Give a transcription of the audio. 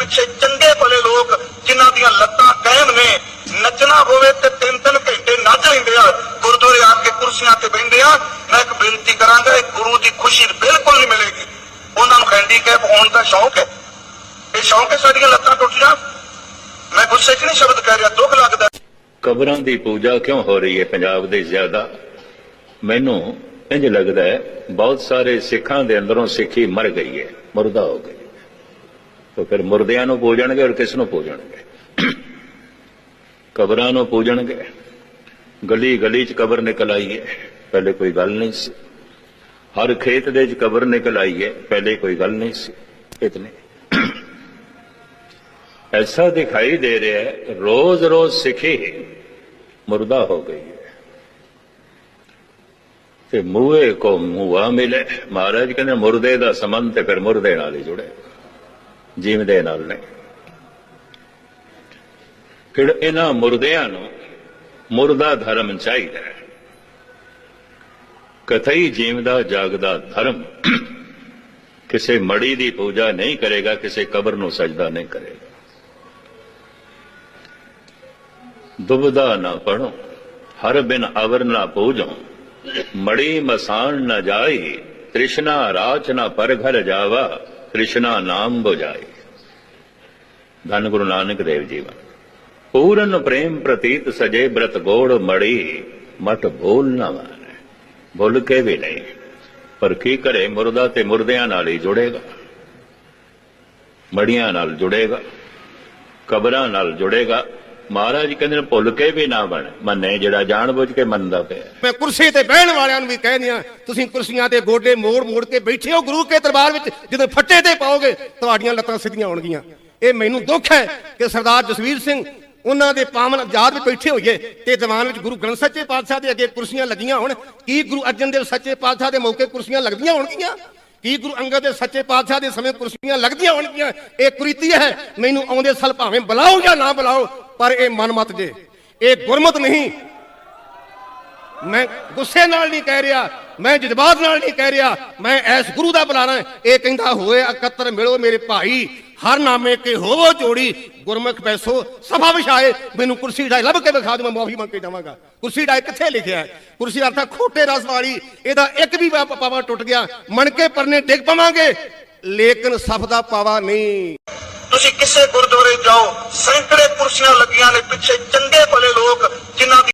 ਪਿੱਛੇ ਚੰਗੇ ਭਲੇ ਲੋਕ ਜਿਨ੍ਹਾਂ ਦੀਆਂ ਲੱਤਾਂ ਕਹਿਣ ਨੇ, ਨੱਚਣਾ ਹੋਵੇ ਤੇ ਤਿੰਨ ਤਿੰਨ ਘੰਟੇ ਨੱਚ ਲੈਂਦੇ ਆ, ਗੁਰਦੁਆਰੇ ਆ ਕੇ ਕੁਰਸੀਆਂ ਤੇ ਬੈਠਦੇ ਆ, ਮੈਂ ਇੱਕ ਬੇਨਤੀ ਕਰਾਂਗਾ ਇਹ ਗੁਰੂ ਦੀ ਖੁਸ਼ੀ ਬਿਲਕੁਲ ਨਹੀਂ ਮਿਲੇਗੀ। ਉਹਨਾਂ ਨੂੰ ਹੈਂਡੀਕੈਪ ਹੋਣ ਦਾ ਸ਼ੌਂਕ ਹੈ। ਇਹ ਸ਼ੌਂਕ ਹੈ ਸਾਡੀਆਂ ਲੱਤਾਂ ਟੁੱਟ ਜਾਣ। ਮੈਂ ਗੁੱਸੇ 'ਚ ਨਹੀਂ ਸ਼ਬਦ ਕਹਿ ਰਿਹਾ, ਦੁੱਖ ਲੱਗਦਾ। ਕਬਰਾਂ ਦੀ ਪੂਜਾ ਕਿਉਂ ਹੋ ਰਹੀ ਹੈ ਪੰਜਾਬ ਦੇ ਜ਼ਿਆਦਾ? ਮੈਨੂੰ ਇੰਜ ਲੱਗਦਾ ਹੈ, ਬਹੁਤ ਸਾਰੇ ਸਿੱਖਾਂ ਦੇ ਅੰਦਰੋਂ ਸਿੱਖੀ ਮਰ ਗਈ ਹੈ, ਮੁਰਦਾ ਹੋ ਗਈ। ਤਾਂ ਫਿਰ ਮੁਰਦਿਆਂ ਨੂੰ ਪੂਜਣਗੇ ਔਰ ਕਿਸ ਨੂੰ ਪੂਜਣਗੇ? ਕਬਰਾਂ ਨੂੰ ਪੂਜਣਗੇ। ਗਲੀ ਗਲੀ 'ਚ ਕਬਰ ਨਿਕਲ ਆਈ ਹੈ। ਪਹਿਲੇ ਕੋਈ ਗੱਲ ਨਹੀਂ ਸੀ। ਹਰ ਖੇਤ ਦੇ 'ਚ ਕਬਰ ਨਿਕਲ ਆਈ ਹੈ। ਪਹਿਲੇ ਕੋਈ ਗੱਲ ਨਹੀਂ ਸੀ। ਇਤਨੇ। ਐਸਾ ਦਿਖਾਈ ਦੇ ਰਿਹਾ ਰੋਜ਼ ਰੋਜ਼ ਸਿੱਖੀ ਮੁਰਦਾ ਹੋ ਗਈ ਹੈ। ਤੇ ਮੂਹੇ ਕੋ ਮੂਹਾ ਮਿਲੇ। ਮਹਾਰਾਜ ਕਹਿੰਦੇ ਮੁਰਦੇ ਦਾ ਸੰਬੰਧ ਤੇ ਫਿਰ ਮੁਰਦੇ ਨਾਲ ਹੀ ਜੁੜੇ। ਜੀਵਦੇ ਨਾਲ ਨਹੀਂ ਫਿਰ ਇਹਨਾਂ ਮੁਰਦਿਆਂ ਨੂੰ ਮੁਰਦਾ ਧਰਮ ਚਾਹੀਦਾ ਹੈ। ਕਥਈ ਜੀਵਦਾ ਜਾਗਦਾ ਧਰਮ ਕਿਸੇ ਮੜੀ ਦੀ ਪੂਜਾ ਨਹੀਂ ਕਰੇਗਾ, ਕਿਸੇ ਕਬਰ ਨੂੰ ਸਜਦਾ ਨਹੀਂ ਕਰੇਗਾ। ਦੁਬਦਾ ਨਾ ਪੜੋ ਹਰ ਬਿਨ ਅਵਰ ਨਾ ਪੂਜੋ, ਮੜੀ ਮਸਾਨ ਨਾ ਜਾਈ, ਤ੍ਰਿਸ਼ਨਾ ਰਾਚ ਨਾ ਪਰ ਘਰ ਜਾਵਾ। ਤ੍ਰਿਸ਼ਨਾ ਨਾਮ ਬੁਝਾਈ ਧੰਨ ਗੁਰੂ ਨਾਨਕ ਦੇਵ ਜੀ ਵਾ ਪੂਰਨ ਪ੍ਰੇਮ ਪ੍ਰਤੀਤ ਸਜੇ ਬ੍ਰਤ ਗੋੜ ਮੜੀ ਮਟ ਭੂਲ ਨਾ ਮਾਨੇ ਭੁੱਲ ਕੇ ਵੀ ਨਹੀਂ, ਪਰ ਕੀ ਕਰੇ ਮੁਰਦਾ ਤੇ ਮੁਰਦਿਆਂ ਨਾਲ ਹੀ ਜੁੜੇਗਾ। ਮੜੀਆਂ ਨਾਲ ਜੁੜੇਗਾ, ਕਬਰਾਂ ਨਾਲ ਜੁੜੇਗਾ ਮਹਾਰਾਜ ਕਹਿੰਦੇ ਨੇ, ਭੁੱਲ ਕੇ ਵੀ ਨਾ ਬਣ, ਮੰਨੇ ਜਿਹੜਾ ਜਾਣਬੁੱਝ ਕੇ ਮੰਨਦਾ ਪਿਆ। ਮੈਂ ਕੁਰਸੀ ਤੇ ਬਹਿਣ ਵਾਲਿਆਂ ਨੂੰ ਵੀ ਕਹਿੰਦੀ ਤੁਸੀਂ ਕੁਰਸੀਆਂ ਤੇ ਗੋਡੇ ਮੋੜ ਮੋੜ ਕੇ ਬੈਠੇ ਹੋ ਗੁਰੂ ਕੇ ਦਰਬਾਰ ਵਿੱਚ, ਜਦੋਂ ਫੱਟੇ ਤੇ ਪਾਓਗੇ, ਤੁਹਾਡੀਆਂ ਲੱਤਾਂ ਸਿੱਧੀਆਂ ਹੋਣਗੀਆਂ। ਇਹ ਮੈਨੂੰ ਦੁੱਖ ਹੈ ਕਿ ਸਰਦਾਰ ਜਸਵੀਰ ਸਿੰਘ ਉਹਨਾਂ ਦੇ ਪਾਵਨ ਆਜ਼ਾਦ ਵਿੱਚ ਬੈਠੇ ਹੋਈਏ, ਤੇ ਦੀਵਾਨ ਵਿੱਚ ਗੁਰੂ ਗ੍ਰੰਥ ਸੱਚੇ ਪਾਤਸ਼ਾਹ ਦੇ ਅੱਗੇ ਕੁਰਸੀਆਂ ਲੱਗੀਆਂ ਹੋਣ। ਕੀ ਗੁਰੂ ਅਰਜਨ ਦੇਵ ਸੱਚੇ ਪਾਤਸ਼ਾਹ ਦੇ ਮੌਕੇ ਕੁਰਸੀਆਂ ਲੱਗਦੀਆਂ ਹੋਣਗੀਆਂ? ਕੀ ਗੁਰੂ ਅੰਗਦ ਦੇ ਸੱਚੇ ਪਾਤਸ਼ਾਹ ਦੇ ਸਮੇਂ ਕੁਰਸੀਆਂ ਲੱਗਦੀਆਂ ਹੋਣਗੀਆਂ? ਇਹ ਕੁਰੀਤੀ ਹੈ। ਮੈਨੂੰ ਆਉਂਦੇ ਸਾਲ ਭਾਵੇਂ ਬੁਲਾਓ ਜਾਂ ਨਾ ਬੁਲਾਓ, ਪਰ ਇਹ ਮਨਮਤ ਜੇ। ਇਹ ਗੁਰਮਤ ਨਹੀਂ। ਮੈਂ ਗੁੱਸੇ ਨਾਲ ਨਹੀਂ ਕਹਿ ਰਿਹਾ, ਮੈਂ ਜਜ਼ਬਾਤ ਨਾਲ ਨਹੀਂ ਕਹਿ ਰਿਹਾ, ਮੈਂ ਐਸ ਗੁਰੂ ਦਾ ਬੁਲਾਣਾ ਇਹ ਕਹਿੰਦਾ, ਹੋਏ ਇਕੱਤਰ, ਮਿਲੋ ਮੇਰੇ ਭਾਈ। ਹਰ ਨਾਮੇ ਕੇ ਹੋਵੋ ਜੋੜੀ। ਗੁਰਮੁਖ ਪੈਸੋ ਸਭਾ ਵਿਛਾਏ। ਮੈਨੂੰ ਕੁਰਸੀ ਢਾਈ ਲੱਭ ਕੇ ਵਿਖਾ ਦੇ ਮੈਂ ਮਾਫੀ ਮੰਗ ਕੇ ਜਾਵਾਂਗਾ। ਕੁਰਸੀ ਢਾਈ ਕਿੱਥੇ ਲਿਖਿਆ ਹੈ? ਕੁਰਸੀ ਅਰਥਾ ਖੋਟੇ ਰਸ ਵਾਲੀ। ਇਹਦਾ ਇੱਕ ਵੀ ਪਾਵਾ ਟੁੱਟ ਗਿਆ। ਮਣਕੇ ਪਰਨੇ ਡਿੱਗ ਪਵਾਂਗੇ। ਲੇਕਿਨ ਸਫ ਦਾ ਪਾਵਾ ਨਹੀਂ। ਤੁਸੀਂ ਕਿਸੇ ਗੁਰਦੁਆਰੇ ਜਾਓ। ਸੈਂਕੜੇ ਕੁਰਸੀਆਂ ਲੱਗੀਆਂ ਨੇ ਪਿੱਛੇ। ਚੰਗੇ ਭਲੇ ਲੋਕ ਜਿਨ੍ਹਾਂ